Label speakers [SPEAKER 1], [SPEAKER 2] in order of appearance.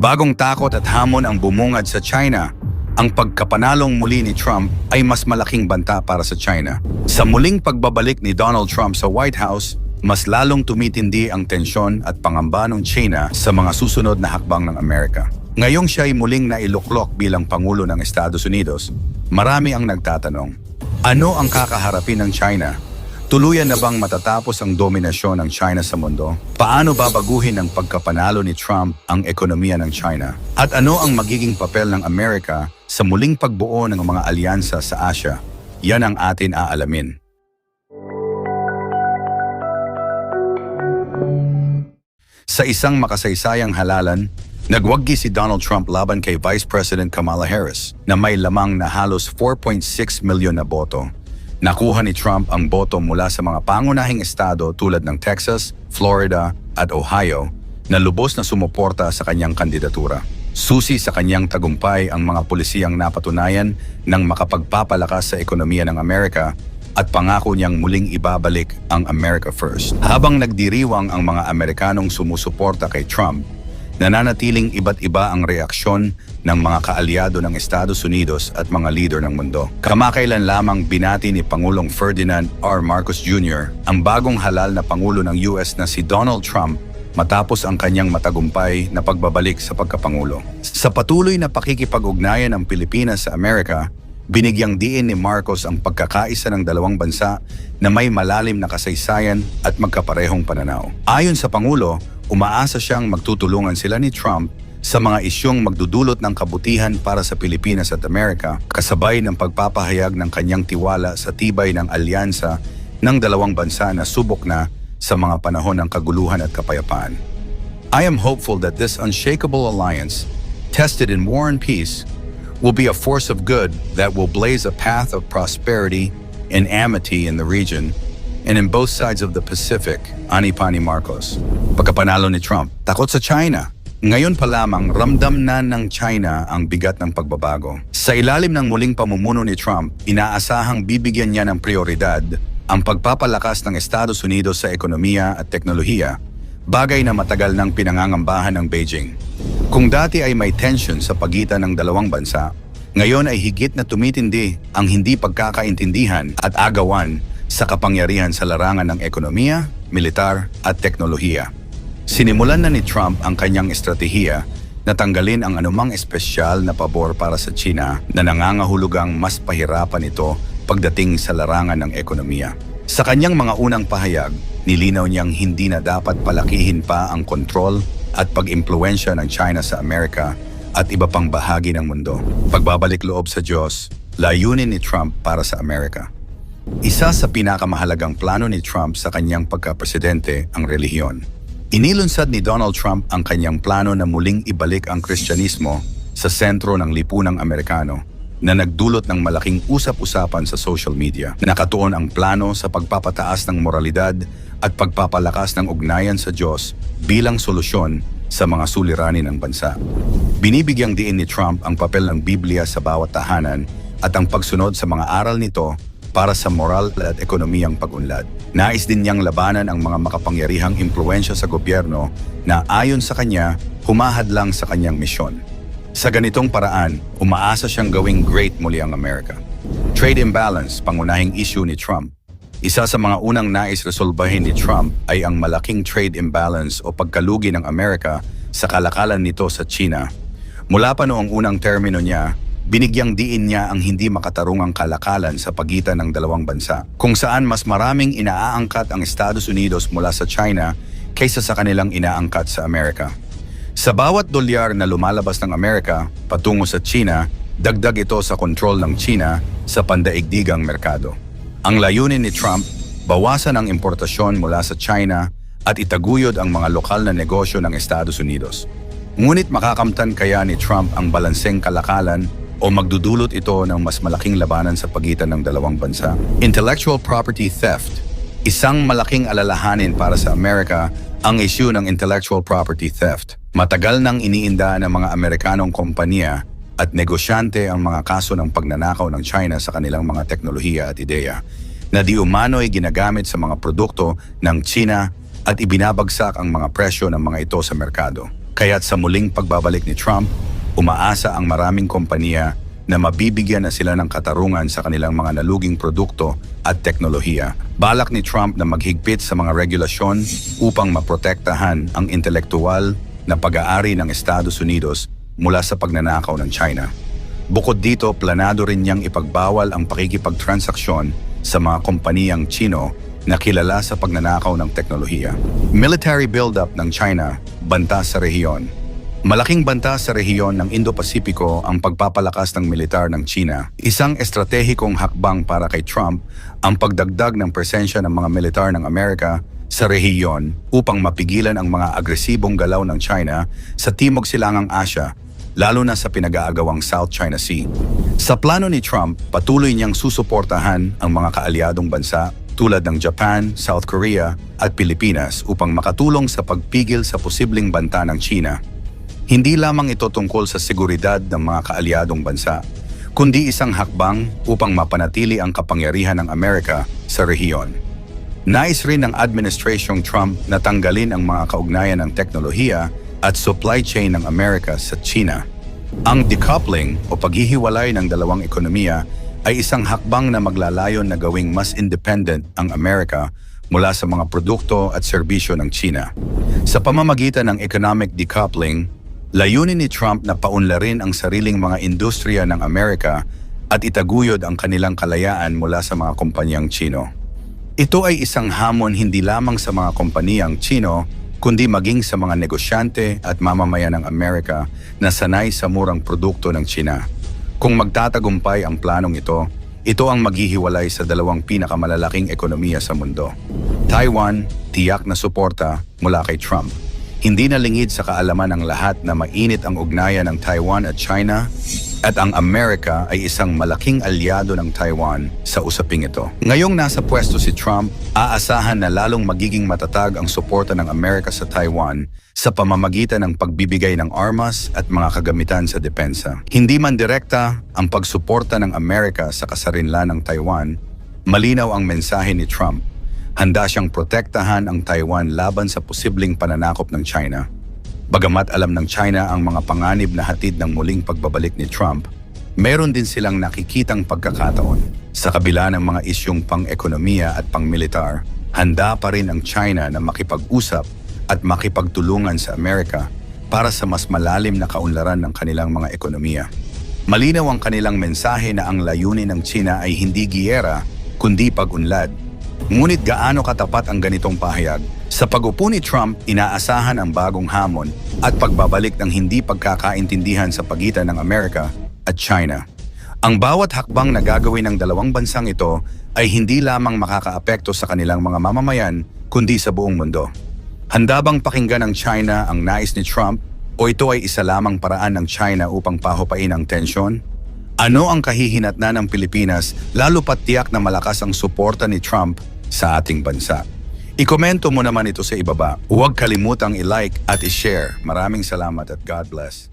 [SPEAKER 1] Bagong takot at hamon ang bumungad sa China. Ang pagkapanalong muli ni Trump ay mas malaking banta para sa China. Sa muling pagbabalik ni Donald Trump sa White House, mas lalong tumitindi ang tensyon at pangamba ng China sa mga susunod na hakbang ng Amerika. Ngayong siya ay muling nailuklok bilang Pangulo ng Estados Unidos, marami ang nagtatanong, ano ang kakaharapin ng China Tuluyan na bang matatapos ang dominasyon ng China sa mundo? Paano babaguhin ng pagkapanalo ni Trump ang ekonomiya ng China? At ano ang magiging papel ng Amerika sa muling pagbuo ng mga alyansa sa Asia? Yan ang atin aalamin. Sa isang makasaysayang halalan, nagwagi si Donald Trump laban kay Vice President Kamala Harris na may lamang na halos 4.6 milyon na boto. Nakuha ni Trump ang boto mula sa mga pangunahing estado tulad ng Texas, Florida at Ohio na lubos na sumuporta sa kanyang kandidatura. Susi sa kanyang tagumpay ang mga pulisiyang napatunayan ng makapagpapalakas sa ekonomiya ng Amerika at pangako niyang muling ibabalik ang America First. Habang nagdiriwang ang mga Amerikanong sumusuporta kay Trump, nananatiling iba't iba ang reaksyon ng mga kaalyado ng Estados Unidos at mga leader ng mundo. Kamakailan lamang binati ni Pangulong Ferdinand R. Marcos Jr. ang bagong halal na Pangulo ng US na si Donald Trump matapos ang kanyang matagumpay na pagbabalik sa pagkapangulo. Sa patuloy na pakikipag-ugnayan ng Pilipinas sa Amerika, binigyang diin ni Marcos ang pagkakaisa ng dalawang bansa na may malalim na kasaysayan at magkaparehong pananaw. Ayon sa Pangulo, umaasa siyang magtutulungan sila ni Trump sa mga isyong magdudulot ng kabutihan para sa Pilipinas at Amerika, kasabay ng pagpapahayag ng kanyang tiwala sa tibay ng alyansa ng dalawang bansa na subok na sa mga panahon ng kaguluhan at kapayapaan. I am hopeful that this unshakable alliance, tested in war and peace, will be a force of good that will blaze a path of prosperity and amity in the region and in both sides of the Pacific, ani pa ni Marcos. Pagkapanalo ni Trump, takot sa China. Ngayon pa lamang ramdam na ng China ang bigat ng pagbabago. Sa ilalim ng muling pamumuno ni Trump, inaasahang bibigyan niya ng prioridad ang pagpapalakas ng Estados Unidos sa ekonomiya at teknolohiya, bagay na matagal nang pinangangambahan ng Beijing. Kung dati ay may tension sa pagitan ng dalawang bansa, ngayon ay higit na tumitindi ang hindi pagkakaintindihan at agawan sa kapangyarihan sa larangan ng ekonomiya, militar at teknolohiya. Sinimulan na ni Trump ang kanyang estratehiya na tanggalin ang anumang espesyal na pabor para sa China na nangangahulugang mas pahirapan ito pagdating sa larangan ng ekonomiya. Sa kanyang mga unang pahayag, nilinaw niyang hindi na dapat palakihin pa ang kontrol at pag-impluensya ng China sa Amerika at iba pang bahagi ng mundo. Pagbabalik loob sa Diyos, layunin ni Trump para sa Amerika. Isa sa pinakamahalagang plano ni Trump sa kanyang pagkapresidente ang relihiyon. Inilunsad ni Donald Trump ang kanyang plano na muling ibalik ang Kristyanismo sa sentro ng lipunang Amerikano na nagdulot ng malaking usap-usapan sa social media. Nakatuon ang plano sa pagpapataas ng moralidad at pagpapalakas ng ugnayan sa Diyos bilang solusyon sa mga suliranin ng bansa. Binibigyang diin ni Trump ang papel ng Biblia sa bawat tahanan at ang pagsunod sa mga aral nito para sa moral at ekonomiyang pag-unlad. Nais din niyang labanan ang mga makapangyarihang impluensya sa gobyerno na ayon sa kanya, humahad lang sa kanyang misyon. Sa ganitong paraan, umaasa siyang gawing great muli ang Amerika. Trade imbalance, pangunahing issue ni Trump. Isa sa mga unang nais resolbahin ni Trump ay ang malaking trade imbalance o pagkalugi ng Amerika sa kalakalan nito sa China. Mula pa noong unang termino niya, binigyang diin niya ang hindi makatarungang kalakalan sa pagitan ng dalawang bansa, kung saan mas maraming inaaangkat ang Estados Unidos mula sa China kaysa sa kanilang inaangkat sa Amerika. Sa bawat dolyar na lumalabas ng Amerika patungo sa China, dagdag ito sa kontrol ng China sa pandaigdigang merkado. Ang layunin ni Trump, bawasan ang importasyon mula sa China at itaguyod ang mga lokal na negosyo ng Estados Unidos. Ngunit makakamtan kaya ni Trump ang balanseng kalakalan o magdudulot ito ng mas malaking labanan sa pagitan ng dalawang bansa? Intellectual property theft. Isang malaking alalahanin para sa Amerika ang issue ng intellectual property theft. Matagal nang iniinda ng mga Amerikanong kompanya at negosyante ang mga kaso ng pagnanakaw ng China sa kanilang mga teknolohiya at ideya na di umano ay ginagamit sa mga produkto ng China at ibinabagsak ang mga presyo ng mga ito sa merkado. Kaya't sa muling pagbabalik ni Trump, umaasa ang maraming kompanya na mabibigyan na sila ng katarungan sa kanilang mga naluging produkto at teknolohiya. Balak ni Trump na maghigpit sa mga regulasyon upang maprotektahan ang intelektual na pag-aari ng Estados Unidos mula sa pagnanakaw ng China. Bukod dito, planado rin niyang ipagbawal ang pakikipagtransaksyon sa mga kompaniyang Chino na kilala sa pagnanakaw ng teknolohiya. Military buildup ng China, banta sa rehiyon. Malaking banta sa rehiyon ng Indo-Pasipiko ang pagpapalakas ng militar ng China. Isang estratehikong hakbang para kay Trump ang pagdagdag ng presensya ng mga militar ng Amerika sa rehiyon upang mapigilan ang mga agresibong galaw ng China sa Timog Silangang Asya, lalo na sa pinag-aagawang South China Sea. Sa plano ni Trump, patuloy niyang susuportahan ang mga kaalyadong bansa tulad ng Japan, South Korea at Pilipinas upang makatulong sa pagpigil sa posibleng banta ng China. Hindi lamang ito tungkol sa seguridad ng mga kaalyadong bansa, kundi isang hakbang upang mapanatili ang kapangyarihan ng Amerika sa rehiyon. Nais rin ng Administrasyong Trump na tanggalin ang mga kaugnayan ng teknolohiya at supply chain ng Amerika sa China. Ang decoupling o paghihiwalay ng dalawang ekonomiya ay isang hakbang na maglalayon na gawing mas independent ang Amerika mula sa mga produkto at serbisyo ng China. Sa pamamagitan ng economic decoupling, layunin ni Trump na paunlarin ang sariling mga industriya ng Amerika at itaguyod ang kanilang kalayaan mula sa mga kumpanyang Chino. Ito ay isang hamon hindi lamang sa mga kompaniyang Chino, kundi maging sa mga negosyante at mamamayan ng Amerika na sanay sa murang produkto ng China. Kung magtatagumpay ang planong ito, ito ang maghihiwalay sa dalawang pinakamalalaking ekonomiya sa mundo. Taiwan, tiyak na suporta mula kay Trump. Hindi na lingid sa kaalaman ng lahat na mainit ang ugnayan ng Taiwan at China at ang Amerika ay isang malaking alyado ng Taiwan sa usaping ito. Ngayong nasa pwesto si Trump, aasahan na lalong magiging matatag ang suporta ng Amerika sa Taiwan sa pamamagitan ng pagbibigay ng armas at mga kagamitan sa depensa. Hindi man direkta ang pagsuporta ng Amerika sa kasarinlan ng Taiwan, malinaw ang mensahe ni Trump. Handa siyang protektahan ang Taiwan laban sa posibleng pananakop ng China. Bagamat alam ng China ang mga panganib na hatid ng muling pagbabalik ni Trump, meron din silang nakikitang pagkakataon. Sa kabila ng mga isyong pang-ekonomiya at pang-militar, handa pa rin ang China na makipag-usap at makipagtulungan sa Amerika para sa mas malalim na kaunlaran ng kanilang mga ekonomiya. Malinaw ang kanilang mensahe na ang layunin ng China ay hindi giyera, kundi pag-unlad. Ngunit gaano katapat ang ganitong pahayag sa pag-upo ni Trump, inaasahan ang bagong hamon at pagbabalik ng hindi pagkakaintindihan sa pagitan ng Amerika at China. Ang bawat hakbang na gagawin ng dalawang bansang ito ay hindi lamang makakaapekto sa kanilang mga mamamayan, kundi sa buong mundo. Handa bang pakinggan ng China ang nais ni Trump o ito ay isa lamang paraan ng China upang pahupain ang tensyon? Ano ang kahihinatnan ng Pilipinas lalo pat tiyak na malakas ang suporta ni Trump sa ating bansa? Ikomento mo naman ito sa ibaba. Huwag kalimutang i-like at i-share. Maraming salamat at God bless.